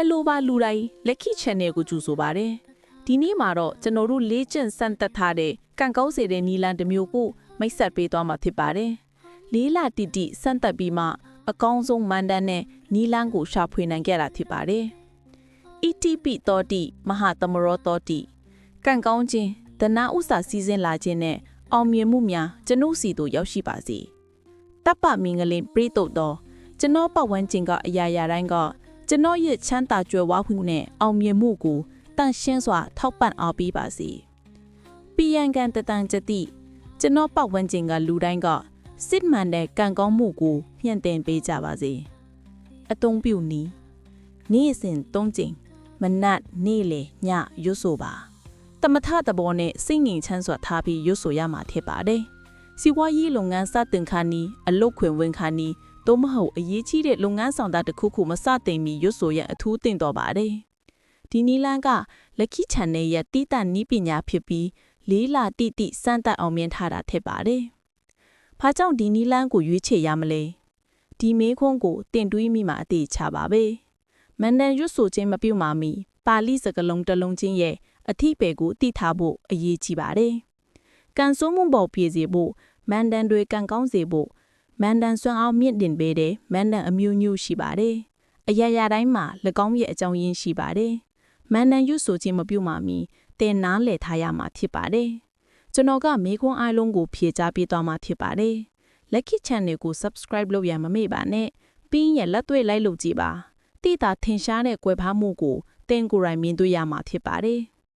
Hello ပါလူတိုင်းလက်ခိ channel ကိုကြိုဆိုပါရစေ။ဒီနေ့မှာတော့ကျွန်တော်တို့လေ့ကျင့်စမ်းသပ်ထားတဲ့ကံကောင်းစေတဲ့နီလန်တစ်မျိုးကိုမိတ်ဆက်ပေးသွားမှာဖြစ်ပါတယ်။လေးလာတိတိစမ်းသပ်ပြီးမှအကောင်းဆုံးမန်တန်နဲ့နီလန်ကိုရှာဖွေနိုင်ခဲ့တာဖြစ်ပါတယ်။ ETP တောတိမဟာသမရောတောတိကံကောင်းခြင်းဒနာဥစ္စာစီစဉ်လာခြင်းနဲ့အောင်မြင်မှုများကျွန်ုပ်စီတို့ရောက်ရှိပါစေ။တပ်ပမင်္ဂလင်ပြည့်တုတ်တော်ကျွန်တော်ပတ်ဝန်းကျင်ကအရာရာတိုင်းက ကျွန်တော်ရဲ့ချမ်းသာကြွယ်ဝမှုနဲ့အောင်မြင်မှုကိုတန်ရှင်းစွာ ထောက်ပံ့အားပေးပါစေ။ပီယံကန်တတန်ကြတိကျွန်တော်ပတ်ဝန်းကျင်ကလူတိုင်းကစစ်မှန်တဲ့ကံကောင်းမှုကိုမြင့်တင်ပေးကြပါစေ။အတုံးပြုနီးနေ့စဉ်သုံးကြိမ်မနတ်နေ့လေညရွတ်ဆိုပါတမထတဘောနဲ့စိတ်ငြိမ်ချမ်းစွာထားပြီးရွတ်ဆိုရမှာဖြစ်ပါတယ်။စီဝါရေးလုပ်ငန်းစတင်ခါနီးအလုတ်ခွင်ဝင်ခါနီး သို့မဟုတ်အရေးကြီးတဲ့လုပ်ငန်းဆောင်တာတစ်ခုခုမစတင်မီရွတ်ဆိုရန်အထူးတင်တော်ပါတယ်။ဒီနီလန်းကလက်ခိ channel ရဲ့တိတနီးပညာဖြစ်ပြီးလေးလာတိတိစမ်းသပ်အောင်မြင်ထားတာဖြစ်ပါတယ်။ဘာကြောင့်ဒီနီလန်းကိုရွေးချယ်ရမလဲ။ဒီမေးခွန်းကိုတင်တွေးမိမှအသေးချပါပဲ။မန္တန်ရွတ်ဆိုခြင်းမပြုတ်မာမီပါဠိစကားလုံးတစ်လုံးချင်းရဲ့အထိပယ်ကိုသိထားဖို့အရေးကြီးပါတယ်။ကန်ဆိုးမှုပေါ်ပြည့်စေဖို့မန္တန်တွေကန်ကောင်းစေဖို့ မန်တန်စွမ်းအောင်မြင့်တင်ပေးတဲ့မန်တန်အမျိုးမျိုးရှိပါတယ်။အရာရာတိုင်းမှာ၎င်းရဲ့အကြောင်းရင်းရှိပါတယ်။မန်တန်ရွတ်ဆိုခြင်းမပြုတ်မှမီတင်နားလည်ထားရမှာဖြစ်ပါတယ်။ကျွန်တော်ကမေခွန်းအားလုံးကိုဖြေကြားပေးသွားမှာဖြစ်ပါတယ်။ Lucky Channel ကို Subscribe လုပ်ရမမေ့ပါနဲ့။ပြီးရင်လက်တွေ့လိုက်လုပ်ကြည့်ပါ။တိတာထင်ရှားတဲ့ကွယ်ဖားမှုကိုတင်ကိုယ်တိုင်မြင်တွေ့ရမှာဖြစ်ပါတယ်။